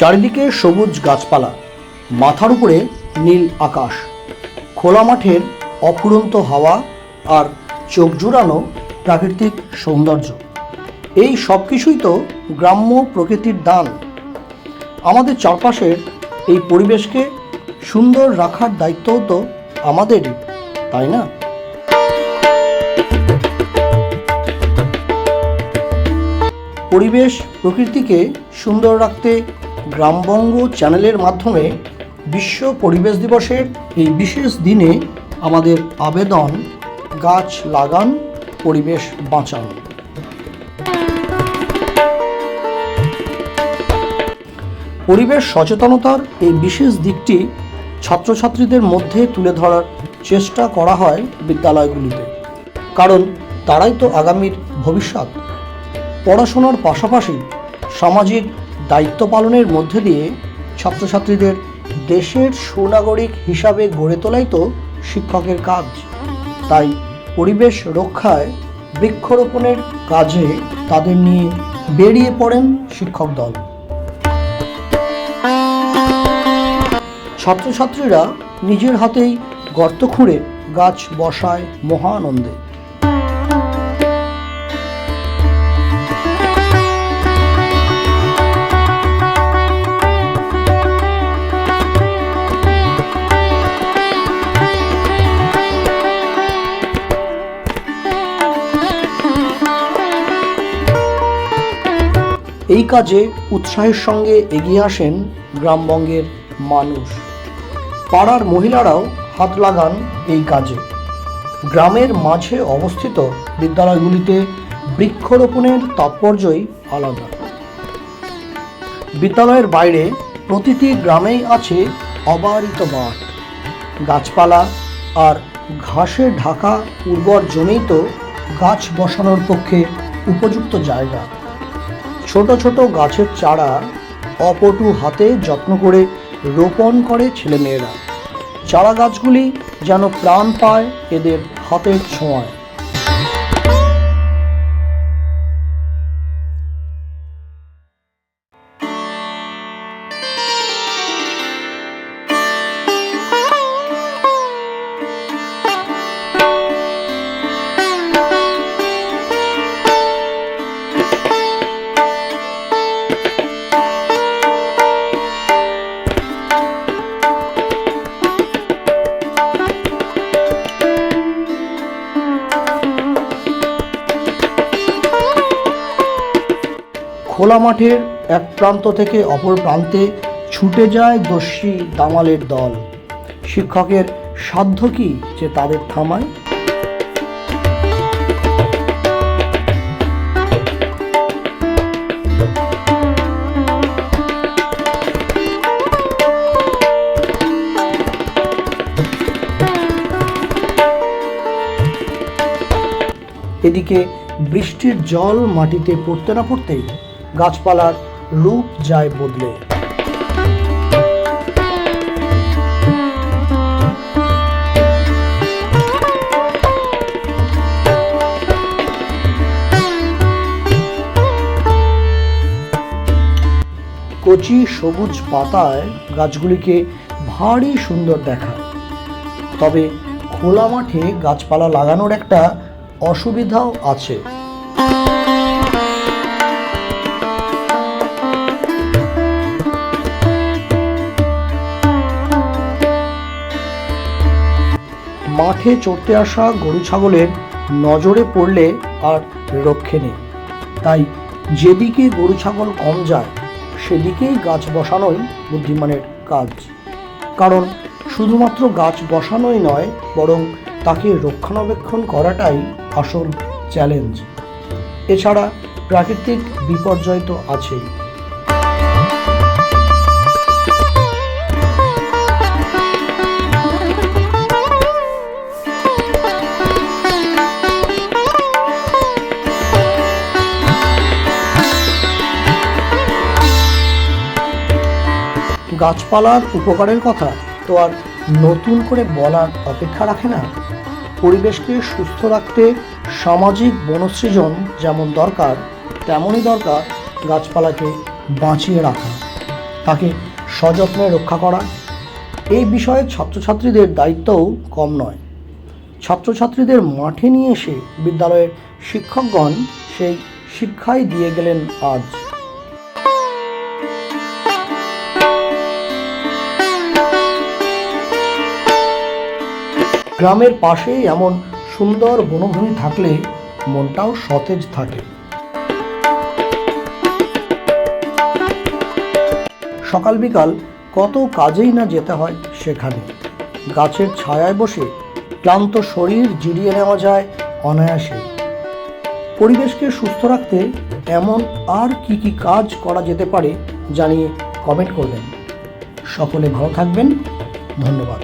চারিদিকে সবুজ গাছপালা, মাথার উপরে নীল আকাশ, খোলা মাঠের অফুরন্ত হাওয়া আর চোখ জুড়ানো প্রাকৃতিক সৌন্দর্য। এই সব কিছুই তো গ্রাম্য প্রকৃতির দান। আমাদের চারপাশের এই পরিবেশকে সুন্দর রাখার দায়িত্বও তো আমাদেরই, তাই না? পরিবেশ প্রকৃতিকে সুন্দর রাখতে গ্রামবঙ্গ চ্যানেলের মাধ্যমে বিশ্ব পরিবেশ দিবসের এই বিশেষ দিনে আমাদের আবেদন, গাছ লাগান, পরিবেশ বাঁচান। পরিবেশ সচেতনতার এই বিশেষ দিকটি ছাত্রছাত্রীদের মধ্যে তুলে ধরার চেষ্টা করা হয় বিদ্যালয়গুলিতে। কারণ তারাই তো আগামীর ভবিষ্যৎ। পড়াশোনার পাশাপাশি সামাজিক দায়িত্ব পালনের মধ্যে দিয়ে ছাত্রছাত্রীদের দেশের সুনাগরিক হিসাবে গড়ে তোলাই তো শিক্ষকের কাজ। তাই পরিবেশ রক্ষায় বৃক্ষরোপণের কাজে তাদের নিয়ে বেরিয়ে পড়েন শিক্ষক দল। ছাত্রছাত্রীরা নিজের হাতেই গর্ত খুঁড়ে গাছ বসায় মহানন্দে। কাজে উৎসাহের সঙ্গে এগিয়ে আসেন গ্রামবঙ্গের মানুষ। পাড়ার মহিলারাও হাত লাগান এই কাজে। গ্রামের মাঝে অবস্থিত বিদ্যালয়গুলিতে বৃক্ষরোপণের তাৎপর্যই আলাদা। বিদ্যালয়ের বাইরে প্রতিটি গ্রামেই আছে অবারিত মাঠ। গাছপালা আর ঘাসে ঢাকা উর্বর জমিই তো গাছ বসানোর পক্ষে উপযুক্ত জায়গা। ছোট ছোট গাছের চারা অপটু হাতে যত্ন করে রোপণ করে ছেলেমেয়েরা। চারা গাছগুলি যেন প্রাণ পায় এদের হাতের ছোঁয়ায়। খোলা মাঠের এক প্রান্ত থেকে অপর প্রান্তে ছুটে যায় দস্যি দামালের দল। শিক্ষকের সাধ্য কি যে তাদের থামায়? এদিকে বৃষ্টির জল মাটিতে পড়তে না পড়তেই গাছপালার রূপ যায় বদলে। কচি সবুজ পাতায় গাছগুলিকে ভারী সুন্দর দেখায় তবে খোলা মাঠে গাছপালা লাগানোর একটা অসুবিধাও আছে। মাঠে চড়তে আসা গরু ছাগলের নজরে পড়লে আর রক্ষে নেই। তাই যেদিকে গরু ছাগল কম যায়, সেদিকেই গাছ বসানোই বুদ্ধিমানের কাজ। কারণ শুধুমাত্র গাছ বসানোই নয়, বরং তাকে রক্ষণাবেক্ষণ করাটাই আসল চ্যালেঞ্জ। এছাড়া প্রাকৃতিক বিপর্যয় তো আছেই। গাছপালার উপকারের কথা তো আর নতুন করে বলার অপেক্ষা রাখে না। পরিবেশকে সুস্থ রাখতে সামাজিক বনসৃজন যেমন দরকার তেমনই দরকার গাছপালাকে বাঁচিয়ে রাখা, তাকে সযত্নে রক্ষা করা। এই বিষয়ে ছাত্রছাত্রীদের দায়িত্বও কম নয়। ছাত্রছাত্রীদের মাঠে নিয়ে এসে বিদ্যালয়ের শিক্ষকগণ সেই শিক্ষাই দিয়ে গেলেন আজ। গ্রামের পাশে এমন সুন্দর বনভূমি থাকলে মনটাও সতেজ থাকে। সকাল বিকাল কত কাজেই না যেতে হয় সেখানে। গাছের ছায়ায় বসে ক্লান্ত শরীর জিরিয়ে নেওয়া যায় অনায়াসে। পরিবেশকে সুস্থ রাখতে এমন আর কি কি কাজ করা যেতে পারে জানিয়ে কমেন্ট করবেন। সকলে ভালো থাকবেন। ধন্যবাদ।